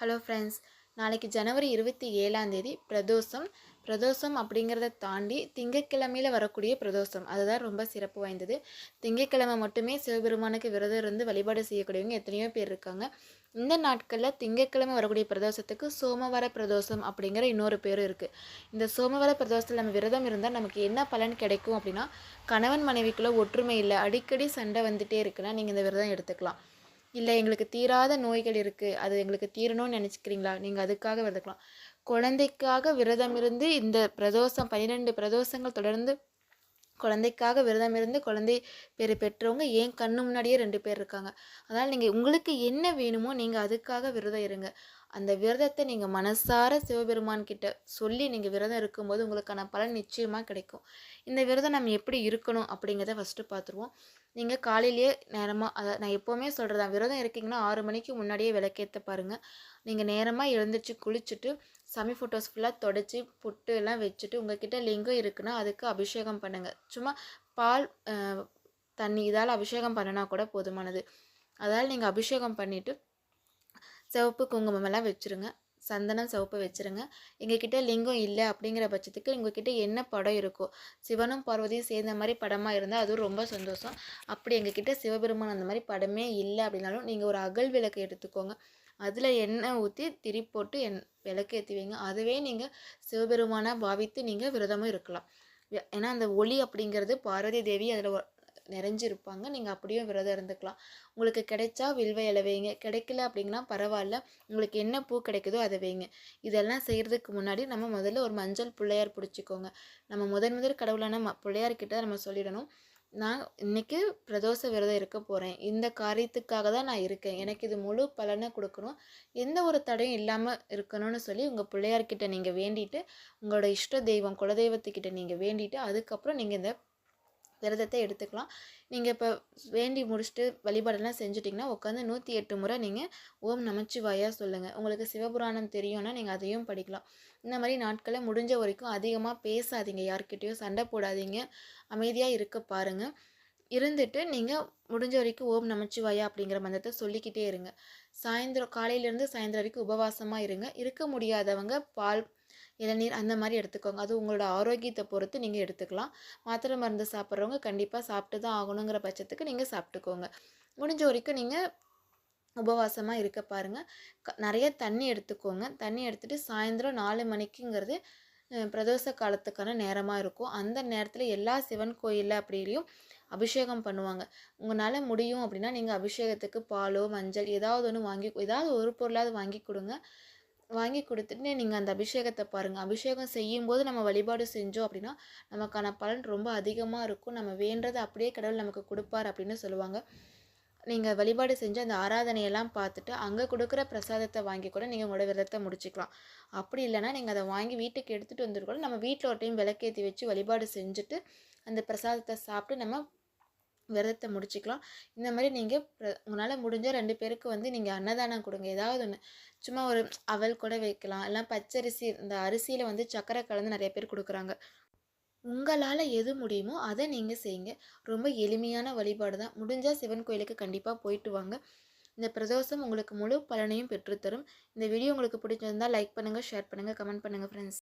Hello friends நாளைக்கு ஜனவரி இருபத்தி ஏழாம் தேதி பிரதோஷம். பிரதோஷம் அப்படிங்கிறத தாண்டி திங்கட்கிழமையில் வரக்கூடிய பிரதோஷம். அதுதான் ரொம்ப சிறப்பு வாய்ந்தது. திங்கட்கிழமை மட்டுமே சிவபெருமானுக்கு விரதம் இருந்து வழிபாடு செய்யக்கூடியவங்க எத்தனையோ பேர் இருக்காங்க. இந்த நாட்களில் திங்கட்கிழமை வரக்கூடிய பிரதோஷத்துக்கு சோமவார பிரதோஷம் அப்படிங்கிற இன்னொரு பேரும் இருக்குது இந்த சோமவார பிரதோஷத்தில் நம்ம விரதம் இருந்தால் நமக்கு என்ன பலன் கிடைக்கும் அப்படின்னா கணவன் மனைவிக்குள்ளே ஒற்றுமை இல்லை. அடிக்கடி சண்டை வந்துகிட்டே இருக்குன்னா நீங்கள் இந்த விரதம் எடுத்துக்கலாம். இல்லை எங்களுக்கு தீராத நோய்கள் இருக்குது அது எங்களுக்கு தீரணும்னு நினச்சிக்கிறீங்களா? நீங்கள் அதுக்காக விரதக்கலாம். குழந்தைக்காக விரதம் இருந்து இந்த பிரதோஷம் பன்னிரெண்டு பிரதோஷங்கள் தொடர்ந்து குழந்தைக்காக விரதம் இருந்து குழந்தை பேர் பெற்றவங்க ஏன் கண்ணு முன்னாடியே ரெண்டு பேர் இருக்காங்க? அதனால் நீங்கள் உங்களுக்கு என்ன வேணுமோ நீங்கள் அதுக்காக விரதம் இருங்க. அந்த விரதத்தை நீங்கள் மனசார சிவபெருமான் கிட்ட சொல்லி நீங்கள் விரதம் இருக்கும்போது உங்களுக்கான பலன் நிச்சயமாக கிடைக்கும். இந்த விரதம் நம்ம எப்படி இருக்கணும் அப்படிங்கிறத ஃபஸ்ட்டு பார்த்துருவோம் நீங்கள் காலையிலேயே நேரமாக அதை நான் எப்போவுமே சொல்கிறதா விரதம் இருக்கீங்கன்னா ஆறு மணிக்கு முன்னாடியே விளக்கேற்ற பாருங்கள் நீங்கள் நேரமாக எழுந்திரிச்சு குளிச்சுட்டு சாமி ஃபோட்டோஸ் ஃபுல்லாக தொடச்சி புட்டு எல்லாம் வச்சுட்டு உங்ககிட்ட லிங்கம் இருக்குன்னா அதுக்கு அபிஷேகம் பண்ணுங்கள் சும்மா பால் தண்ணி இதால் அபிஷேகம் பண்ணினா கூட போதுமானது. அதால் நீங்கள் அபிஷேகம் பண்ணிவிட்டு சிவப்பு குங்குமம் எல்லாம் வச்சுருங்க. சந்தனம் சிவப்பு வச்சுருங்க. எங்ககிட்ட லிங்கம் இல்லை அப்படிங்கிற பட்சத்துக்கு உங்ககிட்ட என்ன படம் இருக்கோ சிவனும் பார்வதியும் சேர்ந்த மாதிரி படமாக இருந்தால் அதுவும் ரொம்ப சந்தோஷம். அப்படி எங்ககிட்ட சிவபெருமான் அந்த மாதிரி படமே இல்லை அப்படின்னாலும் நீங்கள் ஒரு அகல் விளக்கு எடுத்துக்கோங்க. அதில் எண்ணெய் ஊற்றி திரி போட்டு என் விளக்கு ஏற்றி வைங்க. அதுவே நீங்கள் சிவபெருமானாக பாவித்து நீங்கள் விரதமும் இருக்கலாம். ஏன்னா அந்த ஒளி அப்படிங்கிறது பார்வதி தேவி அதில் நிறைஞ்சிருப்பாங்க. நீங்கள் அப்படியும் விரதம் இருந்துக்கலாம். உங்களுக்கு கிடைச்சா வில்வை இலை வைங்க. கிடைக்கல அப்படிங்கன்னா பரவாயில்ல. உங்களுக்கு என்ன பூ கிடைக்குதோ அதை வைங்க. இதெல்லாம் செய்கிறதுக்கு முன்னாடி நம்ம முதல்ல ஒரு மஞ்சள் பிள்ளையார் பிடிச்சிக்கோங்க. நம்ம முதன் முதல் கடவுளான ம பிள்ளையார்கிட்ட நம்ம சொல்லிடணும். நான் இன்றைக்கி பிரதோஷ விரதம் இருக்க போகிறேன் இந்த காரியத்துக்காக தான் நான் இருக்கேன். எனக்கு இது முழு பலனை கொடுக்கணும். எந்த ஒரு தடையும் இல்லாமல் இருக்கணும்னு சொல்லி உங்கள் பிள்ளையார்கிட்ட நீங்கள் வேண்டிட்டு உங்களோட இஷ்ட தெய்வம் குலதெய்வத்துக்கிட்ட நீங்கள் வேண்டிட்டு அதுக்கப்புறம் நீங்கள் இந்த விரதத்தை எடுத்துக்கலாம். நீங்கள் இப்போ வேண்டி முடிச்சுட்டு வழிபாடெல்லாம் செஞ்சுட்டிங்கன்னா உட்காந்து நூற்றி எட்டு முறை நீங்கள் ஓம் நமச்சிவாயா சொல்லுங்கள் உங்களுக்கு சிவபுராணம் தெரியும்னா நீங்கள் அதையும் படிக்கலாம். இந்த மாதிரி நாட்களை முடிஞ்ச வரைக்கும் அதிகமாக பேசாதீங்க. யார்கிட்டேயும் சண்டை போடாதீங்க. அமைதியாக இருக்க பாருங்கள் இருந்துட்டு நீங்கள் முடிஞ்ச வரைக்கும் ஓம் நமச்சிவாயா அப்படிங்கிற மந்திரத்தை சொல்லிக்கிட்டே இருங்க. சாயந்தரம் காலையிலேருந்து சாயந்தரம் வரைக்கும் உபவாசமாக இருங்க. இருக்க முடியாதவங்க பால் இளநீர் அந்த மாதிரி எடுத்துக்கோங்க. அது உங்களோட ஆரோக்கியத்தை பொறுத்து நீங்கள் எடுத்துக்கலாம். மாத்திரை மருந்து சாப்பிட்றவங்க கண்டிப்பாக சாப்பிட்டு தான் ஆகணுங்கிற பட்சத்துக்கு நீங்கள் சாப்பிட்டுக்கோங்க. முடிஞ்ச வரைக்கும் நீங்கள் உபவாசமாக இருக்க பாருங்கள் க நிறைய தண்ணி எடுத்துக்கோங்க. தண்ணி எடுத்துகிட்டு சாயந்தரம் நாலு மணிக்குங்கிறது பிரதோஷ காலத்துக்கான நேரமாக இருக்கும். அந்த நேரத்தில் எல்லா சிவன் கோயிலில் அப்படிலையும் அபிஷேகம் பண்ணுவாங்க. உங்களால் முடியும் அப்படின்னா நீங்கள் அபிஷேகத்துக்கு பாலோ மஞ்சள் ஏதாவது ஒன்று வாங்கி ஏதாவது ஒரு பொருளாவது வாங்கி கொடுங்க. வாங்கி கொடுத்துட்டு நீங்கள் அந்த அபிஷேகத்தை பாருங்கள் அபிஷேகம் செய்யும்போது நம்ம வழிபாடு செஞ்சோம் அப்படின்னா நமக்கான பலன் ரொம்ப அதிகமாக இருக்கும். நம்ம வேண்டதை அப்படியே கடவுள் நமக்கு கொடுப்பார் அப்படின்னு சொல்லுவாங்க. நீங்கள் வழிபாடு செஞ்சு அந்த ஆராதனையெல்லாம் பார்த்துட்டு அங்கே கொடுக்குற பிரசாதத்தை வாங்கி கூட நீங்கள் உங்களோட விரதத்தை முடிச்சுக்கலாம். அப்படி இல்லைனா நீங்கள் அதை வாங்கி வீட்டுக்கு எடுத்துகிட்டு வந்துருக்கோம் நம்ம வீட்டில் ஒரு டைம் விளக்கேற்றி வச்சு வழிபாடு செஞ்சுட்டு அந்த பிரசாதத்தை சாப்பிட்டு நம்ம விரதத்தை முடிச்சுக்கலாம். இந்த மாதிரி நீங்கள் உங்களால் முடிஞ்சால் ரெண்டு பேருக்கு வந்து நீங்கள் அன்னதானம் கொடுங்க. ஏதாவது ஒன்று சும்மா ஒரு அவல் கூட வைக்கலாம். எல்லாம் பச்சரிசி இந்த அரிசியில் வந்து சக்கரை கலந்து நிறைய பேர் கொடுக்குறாங்க. உங்களால் எது முடியுமோ அதை நீங்கள் செய்யுங்க ரொம்ப எளிமையான வழிபாடு தான். முடிஞ்சால் சிவன் கோயிலுக்கு கண்டிப்பாக போயிட்டு வாங்க. இந்த பிரதோஷம் உங்களுக்கு முழு பலனையும் பெற்றுத்தரும். இந்த வீடியோ உங்களுக்கு பிடிச்சிருந்தால் லைக் பண்ணுங்கள் ஷேர் பண்ணுங்கள் கமெண்ட் பண்ணுங்கள் ஃப்ரெண்ட்ஸ்.